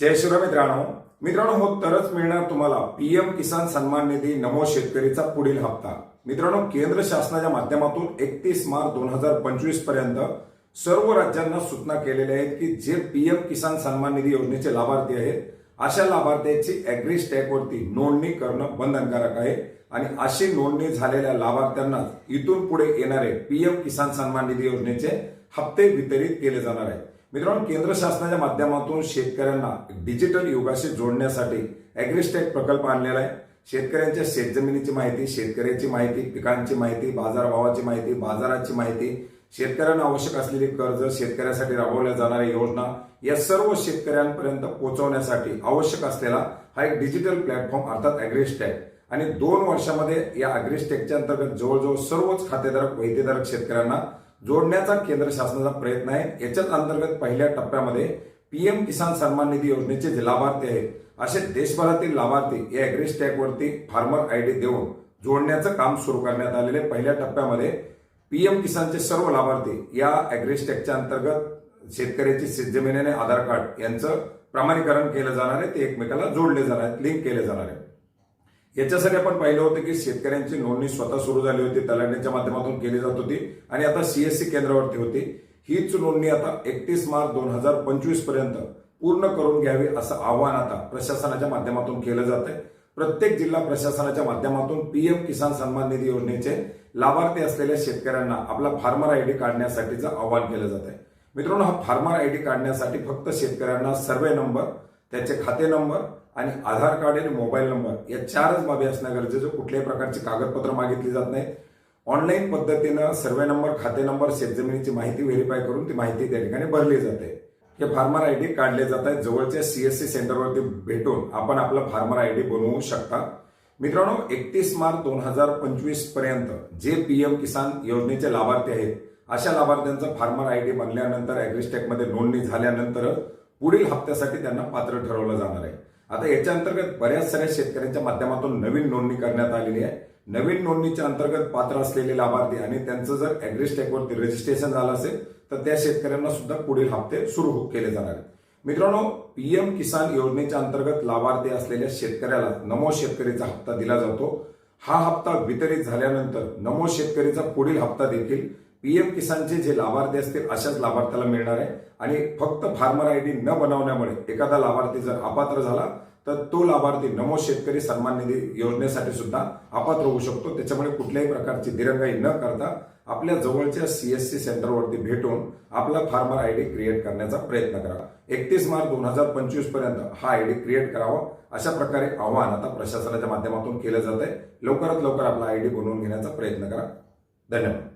जय शिवराय मित्रांनो. मित्रांनो हो तरच मिळणार तुम्हाला पीएम किसान सन्मान निधी नमो शेतकरीचा पुढील हप्ता. मित्रांनो केंद्र शासनाच्या माध्यमातून एकतीस मार्च दोन हजार पंचवीसपर्यंत सर्व राज्यांना सूचना केलेल्या आहेत की जे पीएम किसान सन्मान निधी योजनेचे लाभार्थी आहेत अशा लाभार्थ्यांची अॅग्री स्टॅकवरती नोंदणी करणं बंधनकारक आहे. आणि अशी नोंदणी झालेल्या लाभार्थ्यांना इथून पुढे येणारे पीएम किसान सन्मान निधी योजनेचे हप्ते वितरित केले जाणार आहेत. मित्रांनो केंद्र शासनाच्या माध्यमातून शेतकऱ्यांना डिजिटल युगाशी जोडण्यासाठी अॅग्रिस्टेक प्रकल्प आणलेला आहे. शेतकऱ्यांच्या शेतजमिनीची माहिती शेतकऱ्याची माहिती पिकांची माहिती बाजारभावाची माहिती बाजाराची माहिती शेतकऱ्यांना आवश्यक असलेली कर्ज शेतकऱ्यासाठी राबवल्या जाणाऱ्या योजना या सर्व शेतकऱ्यांपर्यंत पोहोचवण्यासाठी आवश्यक असलेला हा एक डिजिटल प्लॅटफॉर्म अर्थात अॅग्रिस्टॅक आणि दोन वर्षामध्ये या अॅग्रिस्टॅकच्या अंतर्गत जवळजवळ सर्वच खातेधारक वैतेधारक शेतकऱ्यांना जोडण्याचा केंद्र शासनाचा प्रयत्न आहे. याच्याच अंतर्गत पहिल्या टप्प्यामध्ये पीएम किसान सन्मान निधी योजनेचे जे लाभार्थी आहेत असे देशभरातील लाभार्थी या अॅग्रिस्टॅकवरती फार्मर आयडी देऊन जोडण्याचं काम सुरू करण्यात आलेले पहिल्या टप्प्यामध्ये पीएम किसानचे सर्व लाभार्थी या अॅग्रिस्टॅकच्या अंतर्गत शेतकऱ्याची शेतजमिनी आणि आधार कार्ड यांचं प्रमाणीकरण केलं जाणार आहे. ते एकमेकाला जोडले जाणार आहेत लिंक केले जाणार आहे याच्यासाठी आपण पाहिलं होतं की शेतकऱ्यांची नोंदणी स्वतः सुरू झाली होती तलाठ्यांच्या माध्यमातून केली जात होती आणि आता सीएससी केंद्रावरती होती. हीच नोंदणी आता एकतीस मार्च दोन हजार पंचवीसपर्यंत पूर्ण करून घ्यावी असं आवाहन आता प्रशासनाच्या माध्यमातून केलं जात आहे प्रत्येक जिल्हा प्रशासनाच्या माध्यमातून पीएम किसान सन्मान निधी योजनेचे लाभार्थी असलेल्या शेतकऱ्यांना आपला फार्मर आयडी काढण्यासाठीचं आवाहन केलं जात आहे मित्रांनो हा फार्मर आयडी काढण्यासाठी फक्त शेतकऱ्यांना सर्वे नंबर त्याचे खाते नंबर आणि आधार कार्ड आणि मोबाईल नंबर या चारच बाबी असणं गरजेचं. कुठल्याही प्रकारची कागदपत्र मागितली जात नाहीत. ऑनलाईन पद्धतीनं सर्वे नंबर खाते नंबर शेतजमिनीची माहिती व्हेरीफाय करून ती माहिती त्या ठिकाणी भरली जाते. हे फार्मर आय डी काढले जात आहेत. जवळच्या सीएससी सेंटरवरती भेटून आपण आपला फार्मर आय डी बनवू शकता. मित्रांनो एकतीस मार्च दोन हजार पंचवीसपर्यंत जे पीएम किसान योजनेचे लाभार्थी आहेत अशा लाभार्थ्यांचा फार्मर आय डी बनल्यानंतर अॅग्रिस्टॅकमध्ये नोंदणी झाल्यानंतर पुढील हप्त्यासाठी त्यांना पात्र ठरवलं जाणार आहे. आता याच्या अंतर्गत बऱ्याच साऱ्या शेतकऱ्यांच्या माध्यमातून नवीन नोंदणी करण्यात आलेली आहे. नवीन नोंदणीच्या अंतर्गत पात्र असलेले लाभार्थी आणि त्यांचं जर अॅग्रिस्टॅकवरती रजिस्ट्रेशन झालं असेल तर त्या शेतकऱ्यांना सुद्धा पुढील हप्ते सुरू हो- केले जाणार आहेत. मित्रांनो पीएम किसान योजनेच्या अंतर्गत लाभार्थी असलेल्या शेतकऱ्याला नमो शेतकरीचा हप्ता दिला जातो. हा हप्ता वितरित झाल्यानंतर नमो शेतकरीचा पुढील हप्ता देखील पीएम किसानचे जे लाभार्थी असतील अशाच लाभार्थ्याला मिळणार आहे. आणि फक्त फार्मर आयडी न बनवण्यामुळे एखादा लाभार्थी जर अपात्र झाला तर तो लाभार्थी नमो शेतकरी सन्मान निधी योजनेसाठी सुद्धा अपात्र होऊ शकतो. त्याच्यामुळे कुठल्याही प्रकारची दिरंगाई न करता आपल्या जवळच्या सीएससी सेंटरवरती भेटून आपला फार्मर आयडी क्रिएट करण्याचा प्रयत्न करा. एकतीस मार्च दोन हजार पंचवीसपर्यंत हा आयडी क्रिएट करावा. अशा प्रकारे आव्हान आता प्रशासनाच्या माध्यमातून केलं जात आहे लवकरात लवकर आपला आयडी बनवून घेण्याचा प्रयत्न करा. धन्यवाद.